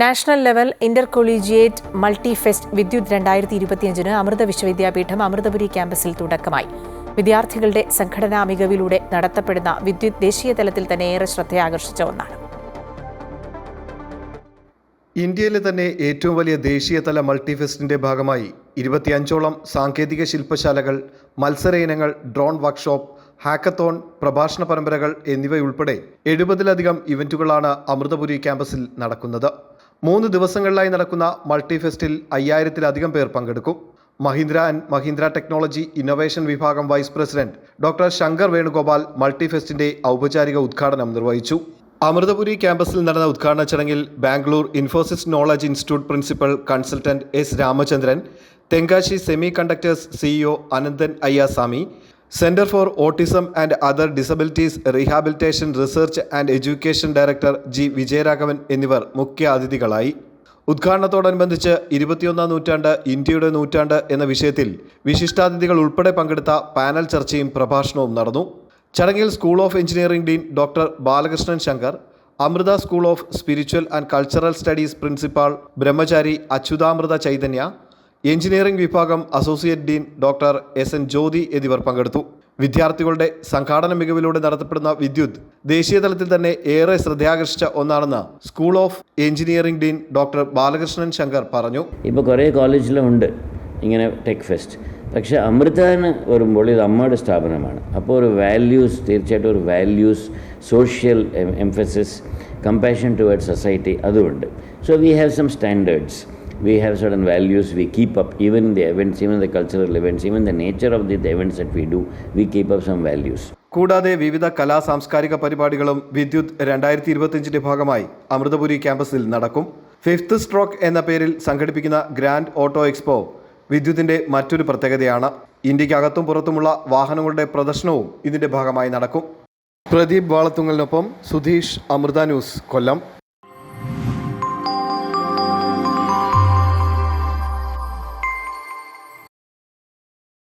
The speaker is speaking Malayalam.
National level inter collegiate multi fest Vidyut രണ്ടായിരത്തി ഇരുപത്തിയഞ്ചിന് അമൃത വിശ്വവിദ്യാപീഠം അമൃതപുരി ക്യാമ്പസിൽ തുടക്കമായി. വിദ്യാർത്ഥികളുടെ സംഘടനാ മികവിലൂടെ നടത്തപ്പെടുന്ന വിദ്യുത് ദേശീയ തലത്തിൽ തന്നെ ഏറെ ശ്രദ്ധയാകർഷിച്ച ഒന്നാണ്. ഇന്ത്യയിലെ തന്നെ ഏറ്റവും വലിയ ദേശീയതല മൾട്ടിഫെസ്റ്റിന്റെ ഭാഗമായി ഇരുപത്തിയഞ്ചോളം സാങ്കേതിക ശില്പശാലകൾ മത്സര ഇനങ്ങൾ ഡ്രോൺ വർക്ക്ഷോപ്പ് ഹാക്കത്തോൺ പ്രഭാഷണ പരമ്പരകൾ എന്നിവയുൾപ്പെടെ എഴുപതിലധികം ഇവന്റുകളാണ് അമൃതപുരി ക്യാമ്പസിൽ നടക്കുന്നത്. മൂന്ന് ദിവസങ്ങളിലായി നടക്കുന്ന മൾട്ടിഫെസ്റ്റിൽ അയ്യായിരത്തിലധികം പേർ പങ്കെടുക്കും. Mahindra and Mahindra technology innovation വിഭാഗം vice president doctor Shankar Venugopal മൾട്ടിഫെസ്റ്റിന്റെ ഔപചാരിക ഉദ്ഘാടനം നിർവഹിച്ചു. അമൃതപുരി ക്യാമ്പസിൽ നടന്ന ഉദ്ഘാടന ചടങ്ങിൽ Bangalore Infosys knowledge institute principal consultant S Ramachandran Tenkasi semiconductors CEO Ananthan Ayyaswamy centre for autism and other disabilities rehabilitation research and education director G Vijayaraghavan എന്നിവർ മുഖ്യ അതിഥികളായി. ഉദ്ഘാടനത്തോടനുബന്ധിച്ച് ഇരുപത്തിയൊന്നാം നൂറ്റാണ്ട് ഇന്ത്യയുടെ നൂറ്റാണ്ട് എന്ന വിഷയത്തിൽ വിശിഷ്ടാതിഥികൾ ഉൾപ്പെടെ പങ്കെടുത്ത പാനൽ ചർച്ചയും പ്രഭാഷണവും നടന്നു. ചടങ്ങിൽ school of engineering dean doctor Balakrishnan Shankar Amrita school of spiritual and cultural studies principal Brahmachari Achyutamrita Chaitanya engineering വിഭാഗം associate dean doctor S N Jyothi എന്നിവർ പങ്കെടുത്തു. വിദ്യാർത്ഥികളുടെ സംഘാടന മികവിലൂടെ നടത്തപ്പെടുന്ന വിദ്യുത് ദേശീയതലത്തിൽ തന്നെ ഏറെ ശ്രദ്ധയാകർഷിച്ച ഒന്നാണെന്ന് school of engineering dean doctor Balakrishnan Shankar പറഞ്ഞു. ഇപ്പോൾ കുറേ കോളേജിലും ഉണ്ട് ഇങ്ങനെ ടെക് ഫെസ്റ്റ്. പക്ഷേ അമൃതന് വരുമ്പോൾ ഇത് അമ്മയുടെ സ്ഥാപനമാണ്. അപ്പോൾ ഒരു വാല്യൂസ് തീർച്ചയായിട്ടും ഒരു values social emphasis compassion toward society അതുമുണ്ട് so we have some standards we have certain values we keep up even in the events even the cultural events even the nature of the, the events that we do we keep up some values. കൂടാതെ വിവിധ കലാ സാംസ്കാരിക പരിപാടികളും വിദ്യുത് രണ്ടായിരത്തി ഇരുപത്തിയഞ്ചിന്റെ ഭാഗമായി അമൃതപുരി ക്യാമ്പസിൽ നടക്കും. ഫിഫ്ത്ത് സ്ട്രോക്ക് എന്ന പേരിൽ സംഘടിപ്പിക്കുന്ന ഗ്രാൻഡ് ഓട്ടോ എക്സ്പോ വിദ്യുത്തിന്റെ മറ്റൊരു പ്രത്യേകതയാണ്. ഇന്ത്യക്കകത്തും പുറത്തുമുള്ള വാഹനങ്ങളുടെ പ്രദർശനവും ഇതിന്റെ ഭാഗമായി നടക്കും. പ്രദീപ് വാളത്തുങ്ങലിനൊപ്പം സുധീഷ് അമൃത ന്യൂസ് കൊല്ലം.